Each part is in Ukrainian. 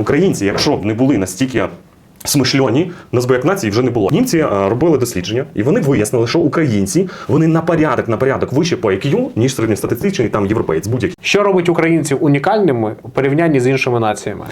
Українці, якщо б не були настільки. Смишльоні нас би як нації вже не було. Німці е, робили дослідження, і вони вияснили, що українці вони на порядок на порядок вище по IQ, ніж середньостатистичний там європейць. Будь-який. Що робить українців унікальними у порівнянні з іншими націями?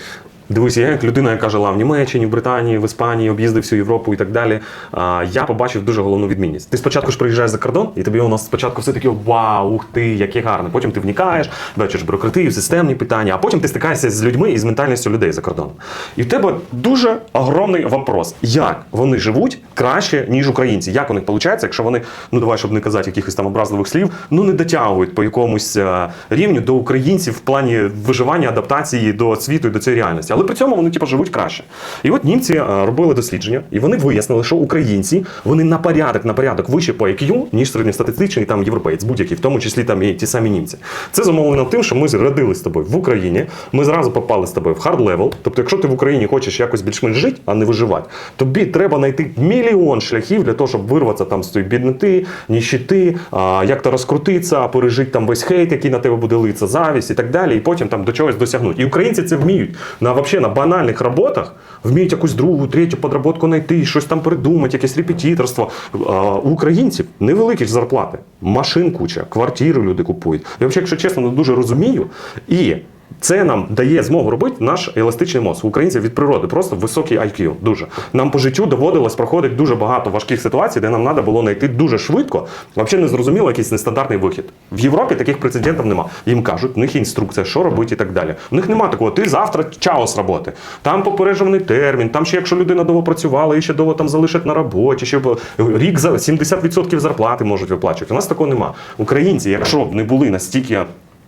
Дивися, я як людина, яка жила в Німеччині, в Британії, в Іспанії, об'їздив всю Європу і так далі. а, Я побачив дуже головну відмінність. Ти спочатку ж приїжджаєш за кордон, і тобі воно спочатку все таке вау, ух ти, яке гарне. Потім ти вникаєш, бачиш бюрократію, системні питання, а потім ти стикаєшся з людьми і з ментальністю людей за кордоном. І в тебе дуже огромний вопрос, як вони живуть краще, ніж українці. Як у них виходить, якщо вони, ну давай, щоб не казати якихось там образливих слів, ну не дотягують по якомусь е, рівню до українців в плані виживання, адаптації до світу і до цієї реальності. Але при цьому вони типу, живуть краще. І от німці е, робили дослідження, і вони вияснили, що українці вони на порядок на порядок вище по IQ, ніж середньостатистичний там європеєць, будь-який, в тому числі там і ті самі німці. Це зумовлено тим, що ми родились з тобою в Україні. Ми зразу попали з тобою в хард левел. Тобто, якщо ти в Україні хочеш якось більш-менш жити, а не виживати, тобі треба знайти мільйон шляхів для того, щоб вирватися там з тієї бідноти, ніщити, як то розкрутитися, пережити там весь хейт, який на тебе буде литися, завість і так далі, і потім там до чогось досягнути. І українці це вміють на вообще на банальних роботах, вміють якусь другу, третю подработку знайти, щось там придумати, якесь репетиторство. У українців невеликі зарплати, машин куча, квартири люди купують. Я взагалі, якщо чесно, не дуже розумію. І це нам дає змогу робити наш еластичний мозок. У українців від природи просто високий IQ. Дуже нам по життю доводилось проходити дуже багато важких ситуацій, де нам треба було знайти дуже швидко. Взагалі не зрозуміло якийсь нестандартний вихід. В Європі таких прецедентів нема. Їм кажуть, в них інструкція, що робити і так далі. В них нема такого. Ти завтра чао з роботи. Там попереджений термін. Там ще якщо людина довго працювала, і ще довго там залишать на роботі, ще рік за 70% зарплати можуть виплачувати. У нас такого нема. Українці, якщо б не були настільки.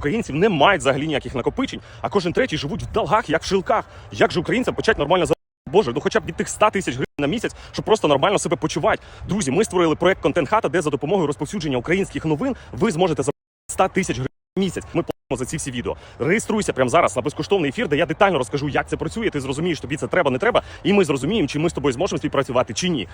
українців не мають взагалі ніяких накопичень, а кожен третій живуть в долгах, як в шилках? Як же українцям почати нормально за Боже, ну хоча б від тих 100 тисяч гривень на місяць, щоб просто нормально себе почувати. Друзі, ми створили проект Контент Хата, де за допомогою розповсюдження українських новин ви зможете за 100 тисяч гривень на місяць. Ми за ці всі відео. Реєструйся прямо зараз на безкоштовний ефір, де я детально розкажу, як це працює. Ти зрозумієш, тобі це треба, не треба, і ми зрозуміємо, чи ми з тобою зможемо співпрацювати чи ні.